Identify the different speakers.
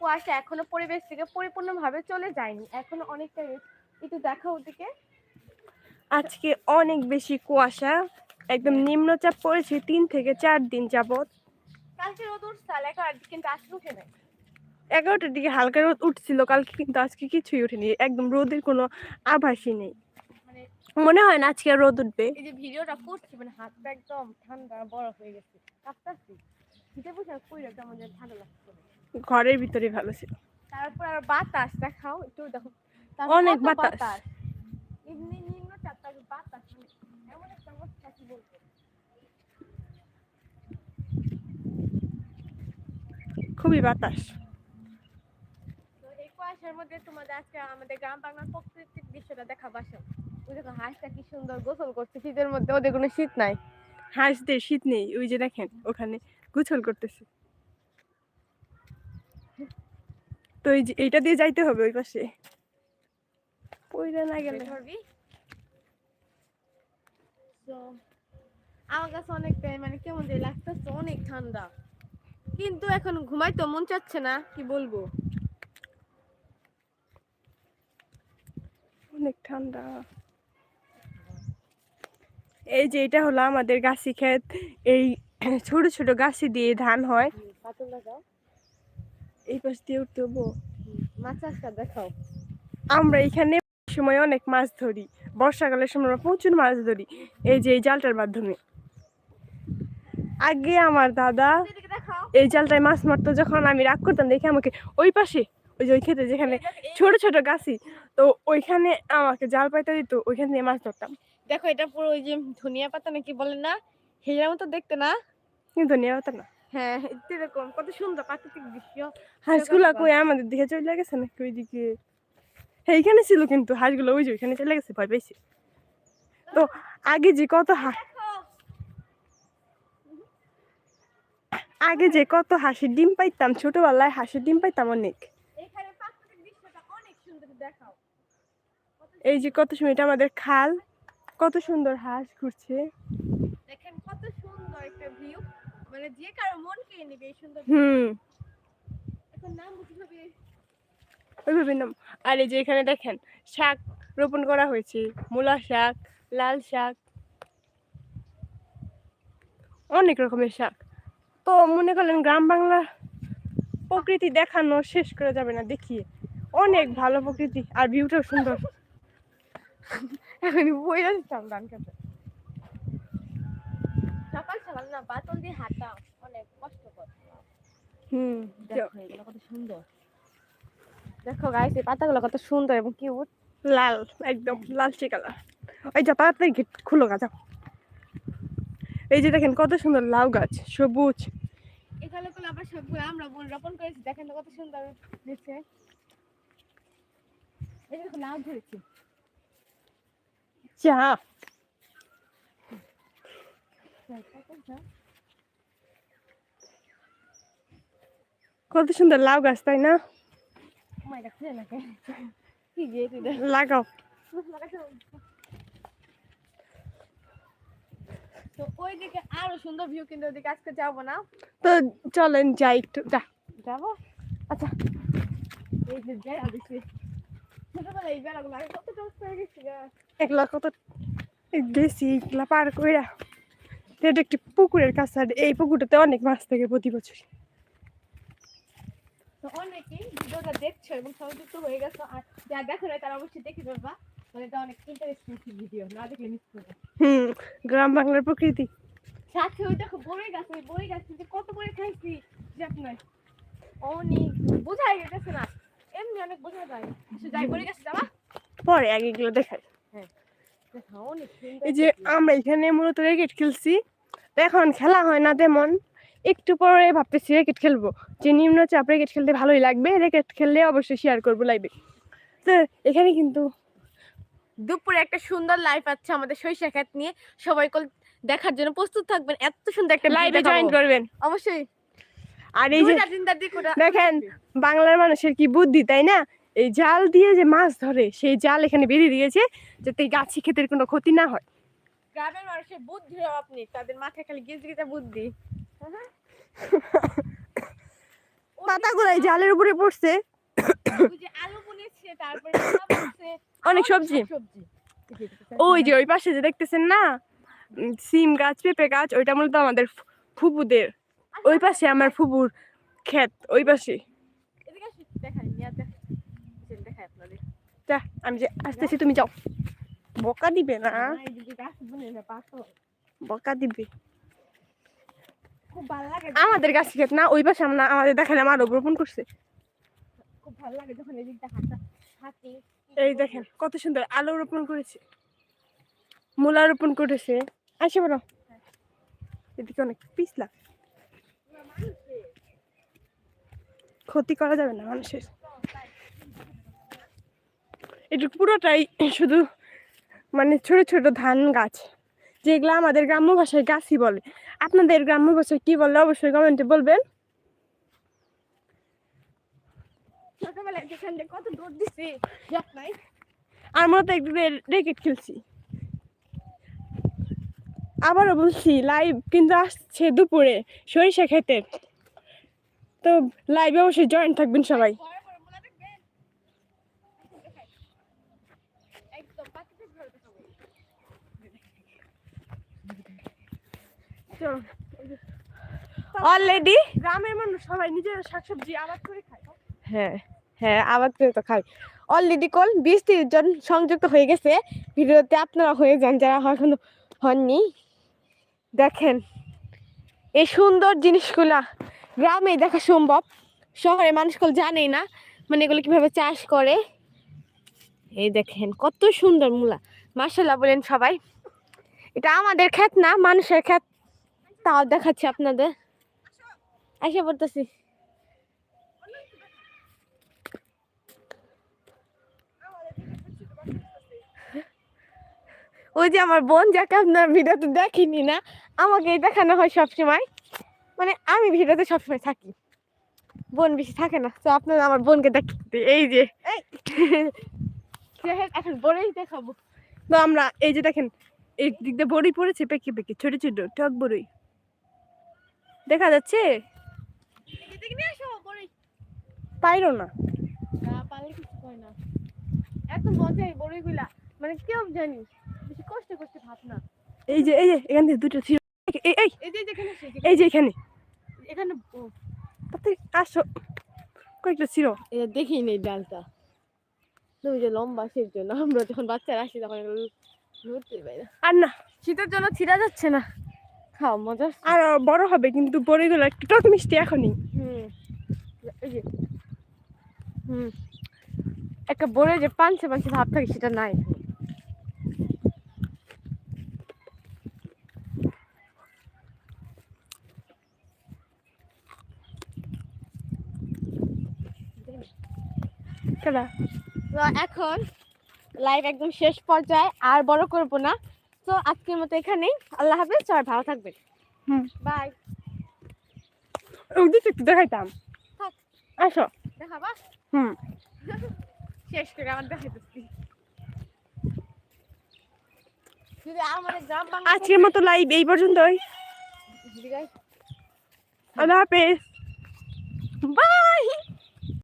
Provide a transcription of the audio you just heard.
Speaker 1: কুয়াশা এখনও পরিবেশ থেকে পরিপূর্ণভাবে চলে যায়নি। এখনও অনেকটা। একটু দেখা ওদিকে।
Speaker 2: আজকে অনেক বেশি কুয়াশা। একদম নিম্নচাপ পড়েছে তিন থেকে চার দিন যাবত
Speaker 1: কালকে রোদ উঠছে এলাকার কিন্তু আজকে উঠে নাই।
Speaker 2: এগারোটার দিকে হালকা রোদ উঠছিল কালকে কিন্তু আজকে কিছুই উঠেনি। একদম রোদের কোনো আভাসই নেই।
Speaker 1: মানে
Speaker 2: মনে হয় না আজকে রোদ উঠবে?
Speaker 1: এই যে ভিডিওটা করছি মানে হাতটা একদম ঠান্ডা বরফ হয়ে গেছে। কাঁপতাছি শীতে বসে কেমন যেন ঠান্ডা লাগছে।
Speaker 2: ঘরের ভিতরে ভালো ছিল।
Speaker 1: তারপর আর বাতাস দেখাও একটু দেখো।
Speaker 2: অনেক বাতাস।
Speaker 1: এমনি নিম্ন চাপটা বাতাস মানে এমন একটা অবস্থা কি বলব
Speaker 2: খুবই বাতাস।
Speaker 1: এই কুয়াশার মধ্যে তোমাদের আজকে আমাদের গ্রাম বাংলার প্রকৃতিক দৃশ্যটা দেখা বাসো ওই দেখো হাঁসটা কি সুন্দর গোসল করছে। শীতের মধ্যে ওদের কোনো শীত নাই।
Speaker 2: হাঁসদের শীত নেই ওই যে দেখেন ওখানে গুছল করতেছে। তো এই যে এইটা দিয়ে যাইতে হবে ওই পাশে। পইরা না গেলে।
Speaker 1: ধরবি? আমার কাছে মানে কেমন যে লাগতেছে অনেক ঠান্ডা। কিন্তু এখন ঘুমাইতে মন চাচ্ছে না কি বলব?
Speaker 2: অনেক ঠান্ডা। এই যে এটা হলো আমাদের গাছি ক্ষেত। এই ছোট ছোট গাছি দিয়ে ধান হয়। এই পাশ দিয়ে উঠতে হব।
Speaker 1: মাছ চাষটা দেখাও।
Speaker 2: আমরা এখানে সময় অনেক মাছ ধরি। বর্ষাকালের সময় আমরা প্রচুর মাছ ধরি এই যে এই জালটার মাধ্যমে। আগে আমার দাদা এই জালটায় মাছ মারতো যখন আমি রাগ করতাম দেখে আমাকে ওই পাশে ওই যে ওই ক্ষেতে যেখানে ছোট ছোট গাছি তো ওইখানে আমাকে জাল পাইতে দিত ওইখান দিয়ে মাছ ধরতাম।
Speaker 1: দেখো এটা পুরো ওই যে ধনিয়া পাতা নাকি বলে না? হেজার মতো দেখতে না?
Speaker 2: কিন্তু নেওয়া হতো না।
Speaker 1: হ্যাঁ এরকম কত সুন্দর প্রাকৃতিক দৃশ্য।
Speaker 2: হাঁসগুলা কই আমাদের দিকে চলে গেছে হ্যাঁ এইখানে ছিল কিন্তু হাঁসগুলো ওই যে ওইখানে চলে গেছে ভয় তো আগে যে কত হাঁস আগে যে কত হাঁসের ডিম পাইতাম ছোটবেলায় হাঁসের ডিম পাইতাম অনেক।
Speaker 1: সুন্দর
Speaker 2: এই যে কত সময় এটা আমাদের খাল। কত সুন্দর হাঁস ঘুরছে।
Speaker 1: দেখেন কত সুন্দর একটা ভিউ মানে যে কারও মন নিবে এই সুন্দর
Speaker 2: হুম।
Speaker 1: এখন নাম কীভাবে
Speaker 2: ওইভাবে নাম। আর এই যে এখানে দেখেন শাক রোপণ করা হয়েছে। মূলা শাক লাল শাক অনেক রকমের শাক। তো মনে করলেন গ্রাম বাংলা প্রকৃতি দেখানো শেষ করা যাবে না দেখিয়ে। অনেক ভালো প্রকৃতি আর ভিউটাও সুন্দর।
Speaker 1: এখন বই খেতে সকাল সকাল না বাতল দিয়ে হাঁটা অনেক কষ্টকর।
Speaker 2: হুম
Speaker 1: দেখো এগুলো কত সুন্দর। দেখো গাইস এই পাতাগুলো কত সুন্দর এবং কিউট
Speaker 2: লাল একদম লালচে কালার ওই যা তাড়াতাড়ি গেট খুলো গা যাও। এই যে দেখেন কত সুন্দর লাউ গাছ সবুজ।
Speaker 1: এখানে গুলো আবার সবগুলো আমরা বোন রোপণ করেছি দেখেন তো কত সুন্দর দিচ্ছে। এই দেখো লাউ ধরেছি।
Speaker 2: চা কত সুন্দর লাউ গাছ তাই না? লাগাও।
Speaker 1: তো ওইদিকে আরও সুন্দর ভিউ কিন্তু ওইদিকে আজকে যাব না।
Speaker 2: তো চলেন যাই একটু। যা।
Speaker 1: যাব? আচ্ছা। এই যে বেড়া দিছি ছোটবেলায় এই বেড়াগুলো কত টস হয়ে গেছি
Speaker 2: এগুলা কত গেছি এগুলা পার কইরা। এটা একটি পুকুরের কাছে আর এই পুকুরটাতে অনেক মাছ থাকে প্রতি বছর।
Speaker 1: তো অনেকেই ভিডিওটা দেখছ এবং সংযুক্ত হয়ে গেছো আর যারা দেখো না তারা অবশ্যই দেখে ফেলবা মানে এটা অনেক ইন্টারেস্টিং ভিডিও না দেখলে মিস করবে
Speaker 2: হুম গ্রাম বাংলার প্রকৃতি।
Speaker 1: সাথে ওই দেখো বড়ই গাছ ওই বড়ই গাছ যে কত করে খাইছি যে আপনার অনেক বোঝাই গেছে না এমনি অনেক বোঝা যায়। যাই বড়ই গাছে যাবা?
Speaker 2: পরে আগে এগুলো দেখাই।
Speaker 1: দেখো অনেক সুন্দর
Speaker 2: এই যে আমরা এখানে মূলত র্যাকেট খেলছি। তো এখন খেলা হয় না তেমন। একটু পরে ভাবতেছি র্যাকেট খেলব। যে নিম্নচাপ র্যাকেট খেলতে ভালোই লাগবে। র্যাকেট খেললে অবশ্যই শেয়ার করব লাইভে তো এখানে কিন্তু
Speaker 1: দুপুরে একটা সুন্দর লাইফ আছে আমাদের সরিষা ক্ষেত নিয়ে। সবাই কল দেখার জন্য প্রস্তুত থাকবেন। এত সুন্দর একটা
Speaker 2: লাইভে জয়েন করবেন।
Speaker 1: অবশ্যই।
Speaker 2: আর এই যে দেখেন বাংলার মানুষের কি বুদ্ধি তাই না? এই জাল দিয়ে যে মাছ ধরে সেই জাল এখানে বেরিয়ে দিয়েছে যাতে গাছি ক্ষেতের কোনো ক্ষতি না হয়।
Speaker 1: গ্রামের মানুষের বুদ্ধি নেই তাদের মাথায় খালি গিজ গিজা বুদ্ধি।
Speaker 2: পাতাগুলো এই জালের উপরে পড়ছে।
Speaker 1: যে আলু বুনেছে তারপরে
Speaker 2: অনেক সবজি।
Speaker 1: সবজি।
Speaker 2: ওই যে ওই পাশে যে দেখতেছেন না সিম গাছ পেঁপে গাছ ওইটা মূলত আমাদের ফুপুদের। ওই পাশে আমার ফুপুর ক্ষেত ওই পাশে
Speaker 1: এদিকে আসি, দেখাই নিয়ে দেখাই সেটা দেখাই আপনাদের
Speaker 2: যা, আমি যে আসতেছি, তুমি যাও। বকা দিবে না। বকা দিবে। আমাদের গাছ ক্ষেত না, ওই পাশে আমরা আমাদের দেখালে আমার রোপণ করছে।
Speaker 1: খুব ভালো লাগে যখন এদিকটা হাঁটি
Speaker 2: এই দেখেন, কত সুন্দর আলু রোপণ করেছে। মূলা রোপণ করেছে। আসে বলো। এদিকে অনেক পিছলা। ক্ষতি করা যাবে না মানুষের। এটা পুরোটাই শুধু মানে ছোট ছোট ধান গাছ যেগুলো আমাদের গ্রাম্য ভাষায় গাছই বলে। আপনাদের গ্রাম্য ভাষায় কি বলে অবশ্যই কমেন্টে বলবেন।
Speaker 1: কত দৌড়
Speaker 2: আর মনে তো একটু রেকেট খেলছি। আবারও বলছি লাইভ কিন্তু আসছে দুপুরে সরিষা খেতে তো লাইভে অবশ্যই জয়েন থাকবেন সবাই
Speaker 1: পরে পরে মনে দেখবেন দেখাই। একদম পাখিতে ধরে দেখাবো
Speaker 2: অলরেডি গ্রামের মানুষ সবাই নিজের শাকসবজি আবাদ করে খায়। হ্যাঁ হ্যাঁ আবাদ করে তো খাই। অলরেডি কল বিশ তিরিশ জন সংযুক্ত হয়ে গেছে। ভিডিওতে আপনারা হয়ে যান যারা এখনও হননি। দেখেন এই সুন্দর জিনিসগুলা গ্রামে দেখা সম্ভব। শহরে মানুষগুলো জানেই না মানে এগুলো কীভাবে চাষ করে। এই দেখেন কত সুন্দর মূলা। মার্শাল্লাহ বলেন সবাই। এটা আমাদের ক্ষেত না মানুষের ক্ষেত। তাও দেখাচ্ছি আপনাদের। এসে পড়তেছি। ওই যে আমার বোন যাকে আপনার ভিডিওতে দেখিনি না আমাকেই দেখানো হয় সবসময়। মানে আমি ভিডিওতে সবসময় থাকি। বোন বেশি থাকে না তো আপনারা আমার বোনকে দেখতে এই যে।
Speaker 1: এখন বড়ই দেখাবো।
Speaker 2: তো আমরা এই যে দেখেন এই দিক দিয়ে বড়ি পড়েছে পেকে পেকে ছোট ছোট টক বড়ি দেখা যাচ্ছে? পাইরো না।
Speaker 1: না পারলে কিছু না এত মজা এই বড়ইগুলা মানে কেউ জানি বেশি কষ্ট করতে ভাব না।
Speaker 2: এই যে এই যে এখান থেকে দুটো ছিল। এই এই
Speaker 1: এই যে
Speaker 2: এই এখানে
Speaker 1: এখানে
Speaker 2: তাতে আসো। কয়েকটা ছিল।
Speaker 1: এটা দেখেই নেই ডালটা। তুমি যে লম্বা সেই জন্য আমরা যখন বাচ্চারা আসি তখন এগুলো ধরতে না।
Speaker 2: আর না।
Speaker 1: শীতের জন্য ছিঁড়া যাচ্ছে না। খাও মজা
Speaker 2: আর বড় হবে কিন্তু বড়িগুলো একটু টক মিষ্টি এখনই।
Speaker 1: হুম। হুম। একটা বড়ে যে পাঞ্চে পাঞ্চে ভাব থাকে সেটা নাই। এখন লাইভ একদম শেষ পর্যায়ে আর বড় করব না। তো আজকের মতো এখানেই। আল্লাহ হাফেজ সবাই ভালো থাকবেন।
Speaker 2: হুম।
Speaker 1: বাই।
Speaker 2: ওই দিকে একটু দেখাইতাম। আসো।
Speaker 1: দেখাবা?
Speaker 2: হুম।
Speaker 1: শেষ করে আমার দেখাইতেছি
Speaker 2: আজকের মতো লাইভ এই পর্যন্তই। আল্লাহ হাফেজ। বাই।